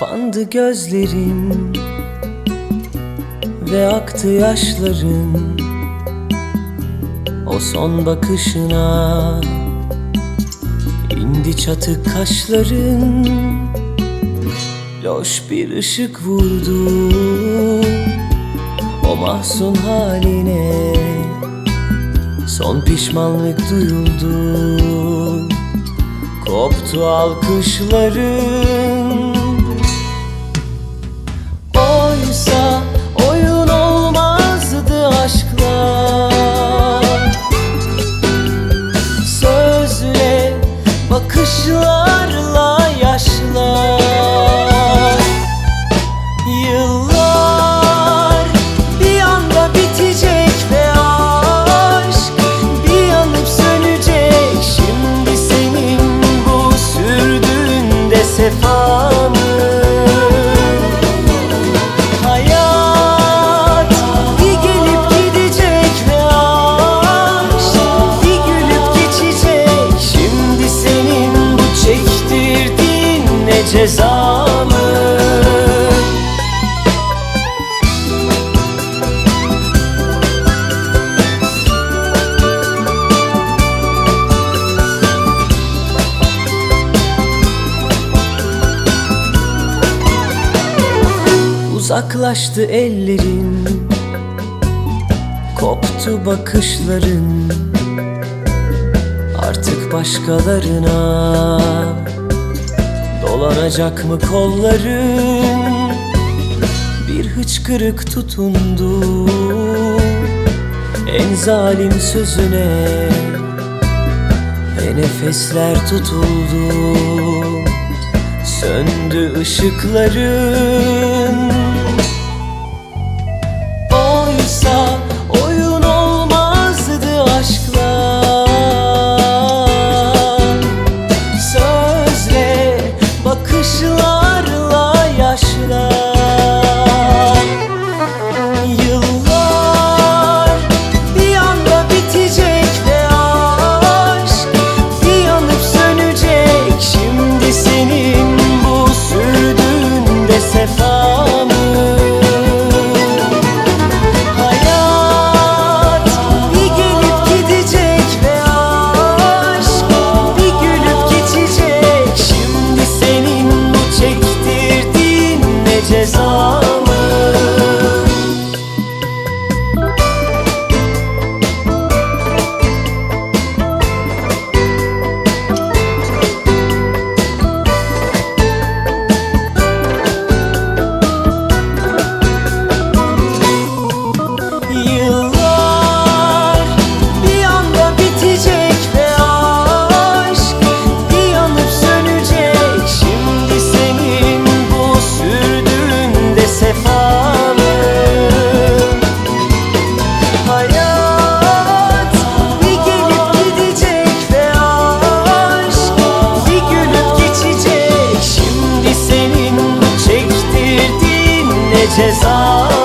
Kapandı gözlerim Ve aktı yaşların O son bakışına indi çatık kaşların. Loş bir ışık vurdu O mahzun haline. Son pişmanlık duyuldu Koptu alkışların sefamı Hayat bir gelip gidecek ve aşk bir gülüp geçecek. Şimdi senin bu çektirdiğin ne ceza Uzaklaştı ellerin. Koptu bakışların. Artık başkalarına Dolanacak mı kolların? Bir hıçkırık tutundu. En zalim sözüne Ve nefesler tutuldu. Söndü ışıkların geçecek Şimdi